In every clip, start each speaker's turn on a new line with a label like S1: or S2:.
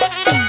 S1: Yeah.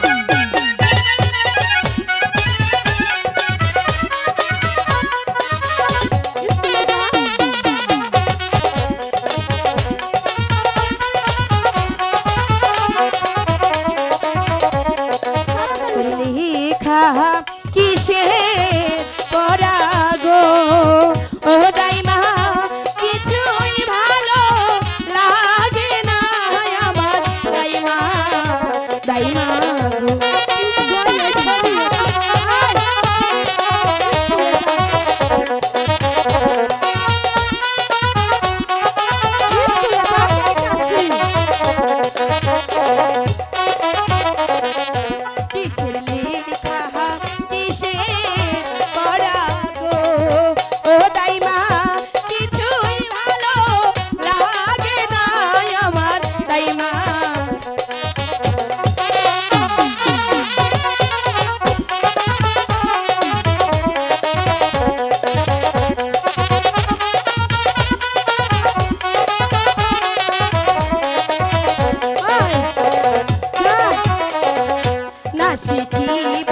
S1: শিখিব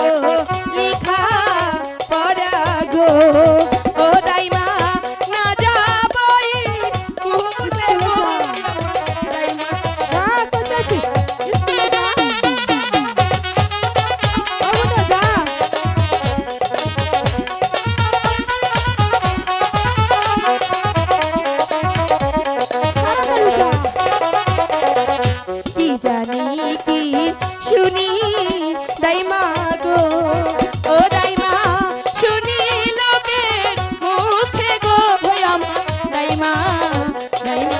S1: লিখা পড়া গো। ও দাইমা না যাবই মুখ দেব কি জানি কি শুনি? দাইমা গো ও দাইমা শুনি লোকের মুখে গো আমার দাইমা দাইমা।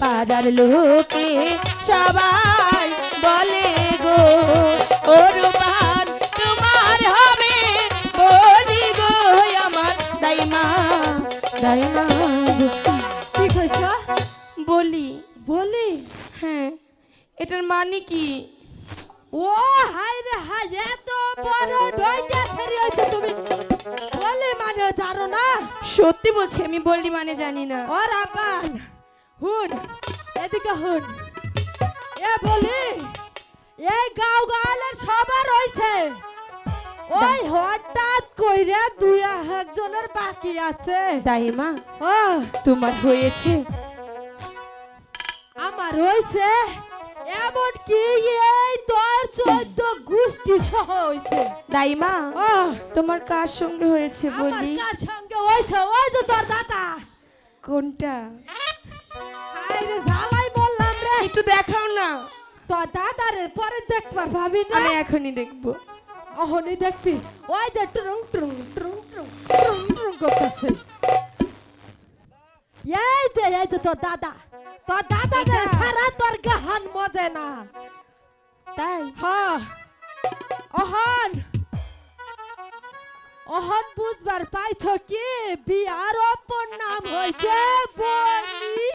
S1: পাড়ার লোকে সবাই বলি বলি বলি? হ্যাঁ এটার মানে কি?
S2: ও হাই রে হাই এত বড় তুমি। বলি মানে জানো না?
S1: সত্যি বলছি আমি বললি মানে জানি না।
S2: ও রাবান হুন এদিকে হুন। এ বলি এই গাঁও গাঁলের সবার হইছে ওই হঠাৎ কইরে দুই একজনের বাকি আছে।
S1: দাইমা
S2: ও।
S1: তোমার হয়েছে।
S2: আমার হইছে এমন কি এই তোর চোদ্দ গোষ্ঠী সহ হইছে
S1: দাইমা
S2: ও।
S1: তোমার কার সঙ্গে হয়েছে বলি?
S2: আমার কার সঙ্গে হয়েছে? ওই তো তোর দাদা।
S1: কোনটা?
S2: হাই রে ঝালাই বললাম রে।
S1: একটু দেখাও না।
S2: দাদারে পরে দেখবা ভাবি না?
S1: আমি এখনই দেখব।
S2: ওই যে ট্রুং ট্রুং ট্রুং ট্রুং ট্রুং ট্রুং করতেছে। এই যে এই যে তোর দাদা। তোর দাদা। যে সারা তোর গাহান মজে না।
S1: তাই?
S2: হ্যাঁ অহন। অহন বুঝবার পাইছ কি? বিয়ার অপর নাম হয়েছে বল